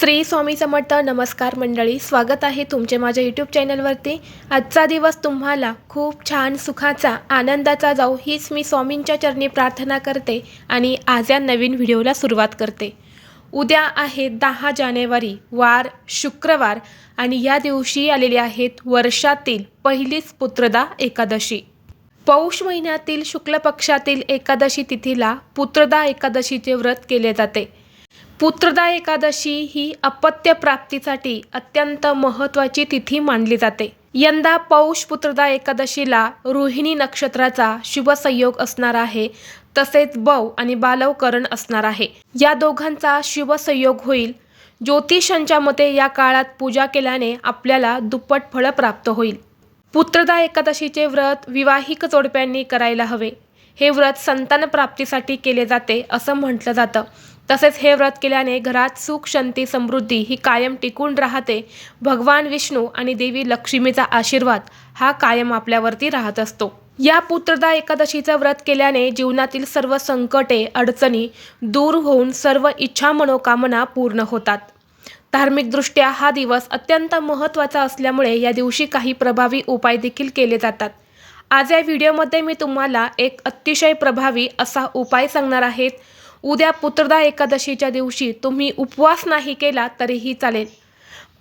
श्री स्वामी समर्थ नमस्कार मंडळी स्वागत आहे तुमचे माझ्या यूट्यूब चॅनलवरती आजचा दिवस तुम्हाला खूप छान सुखाचा आनंदाचा जाऊ हीच मी स्वामींच्या चरणी प्रार्थना करते आणि आज या नवीन व्हिडिओला सुरुवात करते. उद्या आहे दहा जानेवारी वार शुक्रवार आणि या दिवशी आलेली आहेत वर्षातील पहिलीच पुत्रदा एकादशी. पौष महिन्यातील शुक्ल पक्षातील एकादशी तिथीला पुत्रदा एकादशीचे व्रत केले जाते. पुत्रदा एकादशी ही अपत्य प्राप्तीसाठी अत्यंत महत्त्वाची तिथी मानली जाते. यंदा पौष पुत्रदा एकादशीला रोहिणी नक्षत्राचा शुभ संयोग असणार आहे तसेच बव आणि बालवकरण असणार आहे. या दोघांचा शुभ संयोग होईल. ज्योतिषांच्या मते या काळात पूजा केल्याने आपल्याला दुप्पट फळं प्राप्त होईल. पुत्रदा एकादशीचे व्रत विवाहिक जोडप्यांनी करायला हवे. हे व्रत संतान प्राप्तीसाठी केले जाते असं म्हटलं जातं. तसेच हे व्रत केल्याने घरात सुख शांती समृद्धी ही कायम टिकून राहते. भगवान विष्णू आणि देवी लक्ष्मीचा आशीर्वाद हा कायम आपल्यावरती राहत असतो. या पुत्रदा एकादशीचं व्रत केल्याने जीवनातील सर्व संकटे अडचणी दूर होऊन सर्व इच्छा मनोकामना पूर्ण होतात. धार्मिकदृष्ट्या हा दिवस अत्यंत महत्त्वाचा असल्यामुळे या दिवशी काही प्रभावी उपाय देखील केले जातात. आज या व्हिडिओमध्ये मी तुम्हाला एक अतिशय प्रभावी असा उपाय सांगणार आहेत उद्या पुत्रदा एकादशीच्या दिवशी तुम्ही उपवास नाही केला तरीही चालेल.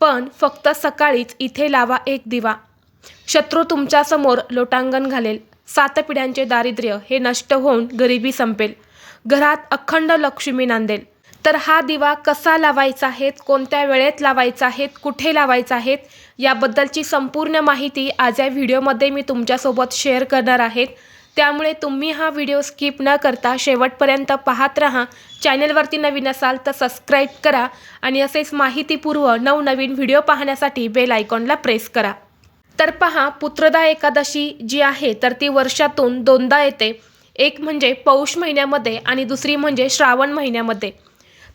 पण फक्त सकाळीच इथे लावा एक दिवा. शत्रू तुमच्यासमोर लोटांगण घालेल. सात पिढ्यांचे दारिद्र्य हे नष्ट होऊन गरिबी संपेल. घरात अखंड लक्ष्मी नांदेल. तर हा दिवा कसा लावायचा आहे कोणत्या वेळेत लावायचा आहेत कुठे लावायचा आहेत याबद्दलची संपूर्ण माहिती आज या व्हिडिओमध्ये मी तुमच्यासोबत शेअर करणार आहेत त्यामुळे तुम्ही हा व्हिडिओ स्किप न करता शेवटपर्यंत पाहत राहा. चॅनलवरती नवीन असाल तर सबस्क्राईब करा आणि असेच माहितीपूर्व नवनवीन व्हिडिओ पाहण्यासाठी बेल आयकॉनला प्रेस करा. तर पहा पुत्रदा एकादशी जी आहे तर ती वर्षातून दोनदा येते. एक म्हणजे पौष महिन्यामध्ये आणि दुसरी म्हणजे श्रावण महिन्यामध्ये.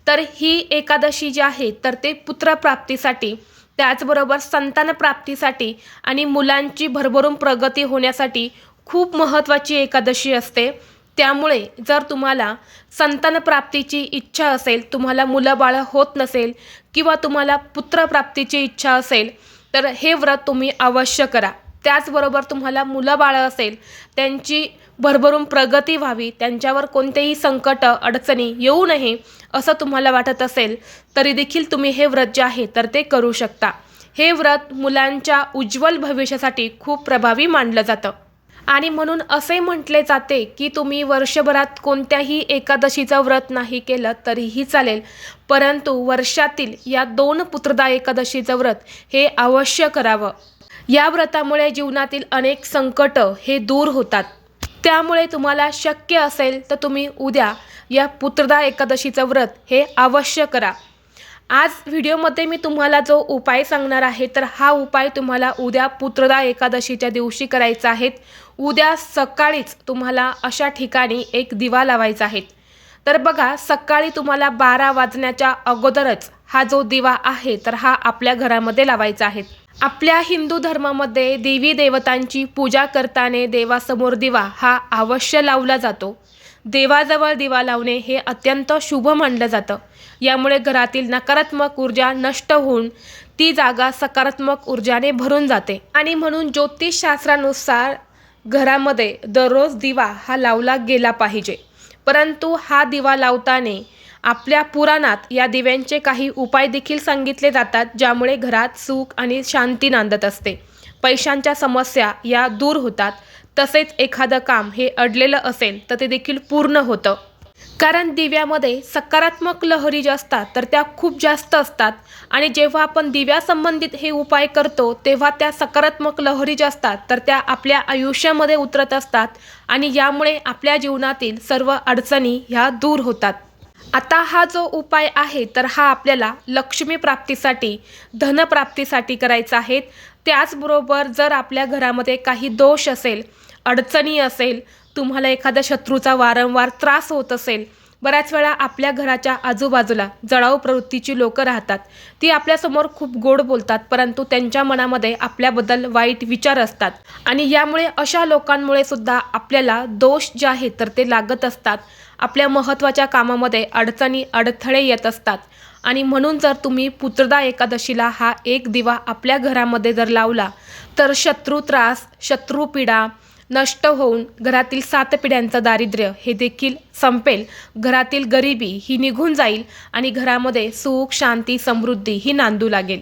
तर ही एकादशी जी आहे तर ते पुत्रप्राप्तीसाठी त्याचबरोबर संतान प्राप्तीसाठी आणि मुलांची भरभरून प्रगती होण्यासाठी खूप महत्त्वाची एकादशी असते. त्यामुळे जर तुम्हाला संतानप्राप्तीची इच्छा असेल तुम्हाला मुलं बाळं होत नसेल किंवा तुम्हाला पुत्रप्राप्तीची इच्छा असेल तर हे व्रत तुम्ही अवश्य करा. त्याचबरोबर तुम्हाला मुलं बाळं असेल त्यांची भरभरून प्रगती व्हावी त्यांच्यावर कोणतेही संकट अडचणी येऊ नये असं तुम्हाला वाटत असेल तरी देखील तुम्ही हे व्रत जे आहे तर ते करू शकता. हे व्रत मुलांच्या उज्ज्वल भविष्यासाठी खूप प्रभावी मानलं जातं. आणि म्हणून असे म्हटले जाते की तुम्ही वर्षभरात कोणत्याही एकादशीचं व्रत नाही केलं तरीही चालेल. परंतु वर्षातील या दोन पुत्रदा एकादशीचं व्रत हे अवश्य करावं. या व्रतामुळे जीवनातील अनेक संकट हे दूर होतात. त्यामुळे तुम्हाला शक्य असेल तर तुम्ही उद्या या पुत्रदा एकादशीचं व्रत हे अवश्य करा. आज व्हिडिओमध्ये मी तुम्हाला जो उपाय सांगणार आहे तर हा उपाय तुम्हाला उद्या पुत्रदा एकादशीच्या दिवशी करायचा आहे. उद्या सकाळीच तुम्हाला अशा ठिकाणी एक दिवा लावायचा आहे. तर बघा सकाळी तुम्हाला बारा वाजण्याच्या अगोदरच हा जो दिवा आहे तर हा आपल्या घरामध्ये लावायचा आहे. आपल्या हिंदू धर्मामध्ये देवी देवतांची पूजा करताना देवासमोर दिवा हा अवश्य लावला जातो. देवाजवळ दिवा लावणे हे अत्यंत शुभ मानलं जातं. यामुळे घरातील नकारात्मक ऊर्जा नष्ट होऊन ती जागा सकारात्मक ऊर्जाने भरून जाते. आणि म्हणून ज्योतिषशास्त्रानुसार घरामध्ये दररोज दिवा हा लावला गेला पाहिजे. परंतु हा दिवा लावताना आपल्या पुराणात या दिव्यांचे काही उपाय देखील सांगितले जातात ज्यामुळे घरात सुख आणि शांती नांदत असते. पैशांच्या समस्या या दूर होतात. तसेच एखादं काम हे अडलेलं असेल तर ते देखील पूर्ण होतं. कारण दिव्यामध्ये सकारात्मक लहरी ज्या असतात तर त्या खूप जास्त असतात. आणि जेव्हा आपण दिव्यासंबंधित हे उपाय करतो तेव्हा त्या सकारात्मक लहरी ज्या असतात तर त्या आपल्या आयुष्यामध्ये उतरत असतात. आणि यामुळे आपल्या जीवनातील सर्व अडचणी ह्या दूर होतात. आता हा जो उपाय आहे तर हा आपल्याला लक्ष्मी प्राप्तीसाठी धनप्राप्तीसाठी करायचा आहे. त्याचबरोबर जर आपल्या घरामध्ये काही दोष असेल अडचणी असेल तुम्हाला एखाद्या शत्रूचा वारंवार त्रास होत असेल बऱ्याच वेळा आपल्या घराच्या आजूबाजूला जळाऊ प्रवृत्तीची लोकं राहतात. ती आपल्यासमोर खूप गोड बोलतात परंतु त्यांच्या मनामध्ये आपल्याबद्दल वाईट विचार असतात. आणि यामुळे अशा लोकांमुळे सुद्धा आपल्याला दोष जे आहेत तर ते लागत असतात. आपल्या महत्त्वाच्या कामामध्ये अडचणी अडथळे येत असतात. आणि म्हणून जर तुम्ही पुत्रदा एकादशीला हा एक दिवा आपल्या घरामध्ये जर लावला तर शत्रू त्रास शत्रू पीडा नष्ट होऊन घरातील सात पिढ्यांचं दारिद्र्य हे देखील संपेल. घरातील गरिबी ही निघून जाईल आणि घरामध्ये सुख शांती समृद्धी ही नांदू लागेल.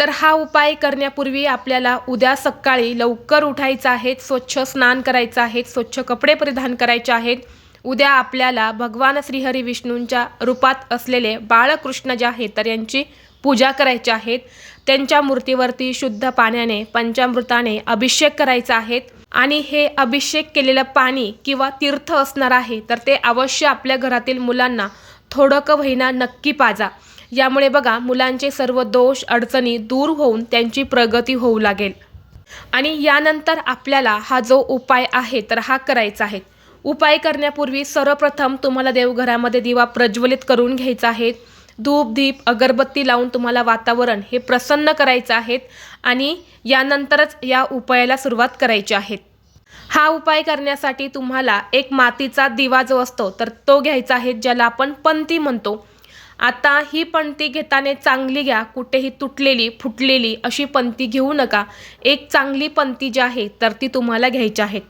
तर हा उपाय करण्यापूर्वी आपल्याला उद्या सकाळी लवकर उठायचं आहे स्वच्छ स्नान करायचं आहे स्वच्छ कपडे परिधान करायचे आहेत. उद्या आपल्याला भगवान श्रीहरी विष्णूंच्या रूपात असलेले बाळकृष्ण जे आहेत तर यांची पूजा करायची आहेत. त्यांच्या मूर्तीवरती शुद्ध पाण्याने पंचामृताने अभिषेक करायचा आहेत आणि हे अभिषेक केलेलं पाणी किंवा तीर्थ असणार आहे तर ते अवश्य आपल्या घरातील मुलांना थोडं का नक्की पाजा. यामुळे बघा मुलांचे सर्व दोष अडचणी दूर होऊन त्यांची प्रगती होऊ लागेल. आणि यानंतर आपल्याला हा जो उपाय आहे तर हा करायचा आहे. उपाय करण्यापूर्वी सर्वप्रथम तुम्हाला देवघरामध्ये दिवा प्रज्वलित करून घ्यायचा आहे. धूप दीप अगरबत्ती लावून तुम्हाला वातावरण हे प्रसन्न करायचं आहे आणि यानंतरच या उपायाला सुरुवात करायची आहेत हा उपाय करण्यासाठी तुम्हाला एक मातीचा दिवा जो असतो तर तो घ्यायचा आहे ज्याला आपण पंती म्हणतो. आता ही पंती घेताना चांगली घ्या कुठेही तुटलेली फुटलेली अशी पंती घेऊ नका. एक चांगली पंती जी आहे तर ती तुम्हाला घ्यायची आहे.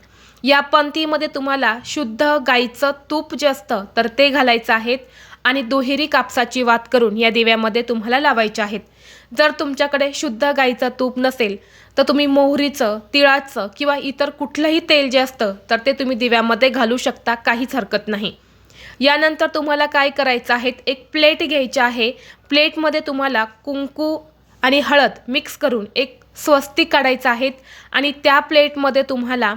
या पंथीमध्ये तुम्हाला शुद्ध गाईचं तूप जे असतं तर ते घालायचं आहेत आणि दुहेरी कापसाची वात करून या दिव्यामध्ये तुम्हाला लावायच्या आहेत. जर तुमच्याकडे शुद्ध गाईचं तूप नसेल तर तुम्ही मोहरीचं तिळाचं किंवा इतर कुठलंही तेल जे असतं तर ते तुम्ही दिव्यामध्ये घालू शकता काहीच हरकत नाही. यानंतर तुम्हाला काय करायचं आहे एक प्लेट घ्यायची आहे. प्लेटमध्ये तुम्हाला कुंकू आणि हळद मिक्स करून एक स्वस्तिक काढायचं आहेत आणि त्या प्लेटमध्ये तुम्हाला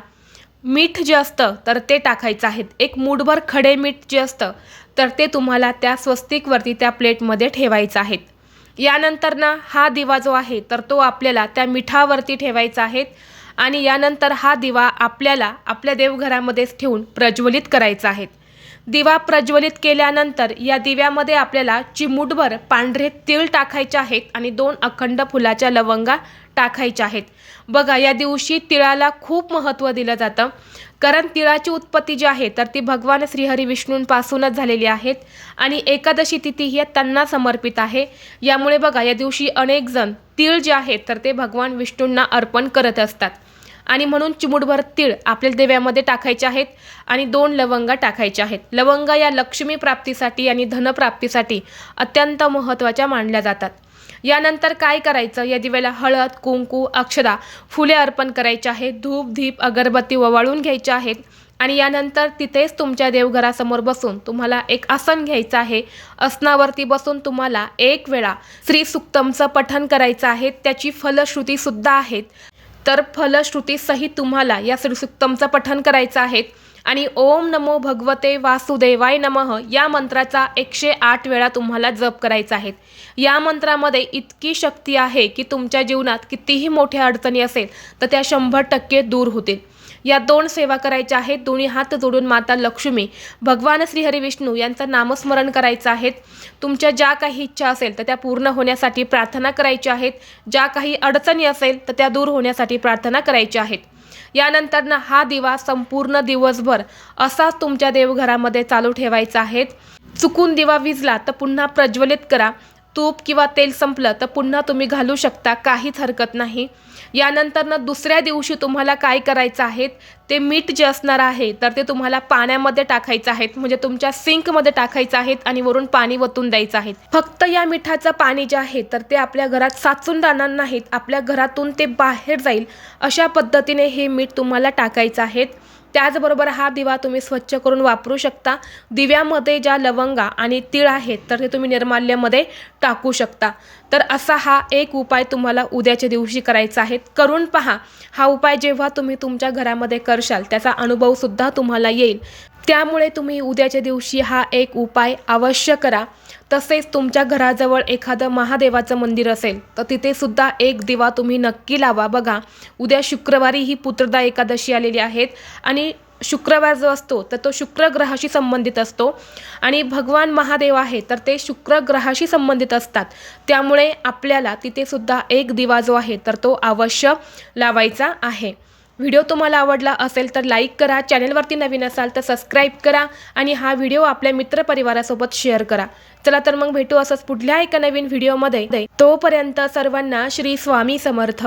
मीठ जे असतं तर ते टाकायचं आहे एक मूठभर खडे मीठ जे असतं तर ते तुम्हाला त्या स्वस्तिकवरती त्या प्लेटमध्ये ठेवायचं आहे यानंतर ना हा दिवा जो आहे तर तो आपल्याला त्या मिठावरती ठेवायचा आहे आणि यानंतर हा दिवा आपल्याला आपल्या देवघरामध्येच ठेवून प्रज्वलित करायचा आहे दिवा प्रज्वलित केल्यानंतर या दिव्यामध्ये आपल्याला चिमूटभर पांढरे तीळ टाकायचे आहेत आणि दोन अखंड फुलाच्या लवंगा टाकायच्या आहेत. बघा या दिवशी तिळाला खूप महत्त्व दिलं जातं. कारण तिळाची उत्पत्ती जी आहे तर ती भगवान श्रीहरी विष्णूंपासूनच झालेली आहेत आणि एकादशी तिथी ही त्यांना समर्पित आहे. यामुळे बघा या दिवशी अनेक जण तीळ जे आहेत तर ते भगवान विष्णूंना अर्पण करत असतात. आणि म्हणून चिमुटभर तीळ आपल्या देव्यामध्ये टाकायचे आहेत आणि दोन लवंगा टाकायच्या आहेत. लवंगा या लक्ष्मी प्राप्तीसाठी आणि धनप्राप्तीसाठी अत्यंत महत्त्वाच्या मानल्या जातात. यानंतर काय करायचं? या दिव्याला हळद कुंकू अक्षदा फुले अर्पण करायचे आहेत. धूप धीप अगरबत्ती ववाळून घ्यायच्या आहेत. आणि यानंतर तिथेच तुमच्या देवघरासमोर बसून तुम्हाला एक आसन घ्यायचं आहे. आसनावरती बसून तुम्हाला एक वेळा श्री सुक्तमचं पठण करायचं आहे. त्याची फलश्रुतीसुद्धा आहेत. तर फलश्रुतीसहित तुम्हाला या श्रीसुक्तमचं पठन करायचं आहे. आणि ओम नमो भगवते वासुदेवाय नमः या मंत्राचा एकशे आठ वेळा तुम्हाला जप करायचा आहे. या मंत्रामध्ये इतकी शक्ती आहे की तुमच्या जीवनात कितीही मोठ्या अडचणी असेल तर त्या शंभर टक्के दूर होतील. या दोन सेवा करायच्या आहेत. दोन्ही हात जोडून माता लक्ष्मी भगवान श्रीहरी विष्णू यांचं नामस्मरण करायचं आहेत. तुमच्या ज्या काही इच्छा असेल तर त्या पूर्ण होण्यासाठी प्रार्थना करायच्या आहेत. ज्या काही अडचणी असेल तर त्या दूर होण्यासाठी प्रार्थना करायच्या आहेत. यानंतर ना हा दिवा संपूर्ण दिवसभर असाच तुमच्या देवघरामध्ये चालू ठेवायचा आहे. चुकून दिवा विजला तर पुन्हा प्रज्वलित करा. तूप किंवा तेल संपलं तर पुन्हा तुम्ही घालू शकता. काहीच हरकत नाही. यानंतरनं दुसऱ्या दिवशी तुम्हाला काय करायचं आहे ते मीठ जे असणार आहे तर ते तुम्हाला पाण्यामध्ये टाकायचं आहे म्हणजे तुमच्या सिंकमध्ये टाकायचं आहे आणि वरून पाणी वतून द्यायचं आहे. फक्त या मिठाचं पाणी जे आहे तर ते आपल्या घरात साचून राहणार नाहीत आपल्या घरातून ते बाहेर जाईल. अशा पद्धतीने हे मीठ तुम्हाला टाकायचं आहे. त्याचबरोबर हा दिवा तुम्ही स्वच्छ करून वापरू शकता. दिव्यामध्ये ज्या लवंगा आणि तीळ आहेत तर ते तुम्ही निर्माल्यमध्ये टाकू शकता. तर असा हा एक उपाय तुम्हाला उद्याच्या दिवशी करायचा आहे. करून पहा. हा उपाय जेव्हा तुम्ही तुमच्या घरामध्ये करशाल त्याचा अनुभवसुद्धा तुम्हाला येईल. त्यामुळे तुम्ही उद्याच्या दिवशी हा एक उपाय अवश्य करा. तसेच तुमच्या घराजवळ एखादं महादेवाचं मंदिर असेल तर तिथे सुद्धा एक दिवा तुम्ही नक्की लावा. बघा उद्या शुक्रवारी ही पुत्रदा एकादशी आलेली आहेत आणि शुक्रवार जो असतो तर तो शुक्र ग्रहाशी संबंधित असतो. आणि भगवान महादेव आहे तर ते शुक्र ग्रहाशी संबंधित असतात. त्यामुळे आपल्याला तिथेसुद्धा एक दिवा जो आहे तर तो अवश्य लावायचा आहे. व्हिडिओ तुम्हाला आवडला असेल तर लाईक करा चॅनलवरती नवीन असाल तर सबस्क्राईब करा आणि हा व्हिडिओ आपल्या मित्रपरिवारासोबत शेअर करा. चला तर मग भेटू असंच पुढल्या एका नवीन व्हिडिओमध्ये. तोपर्यंत सर्वांना श्री स्वामी समर्थ.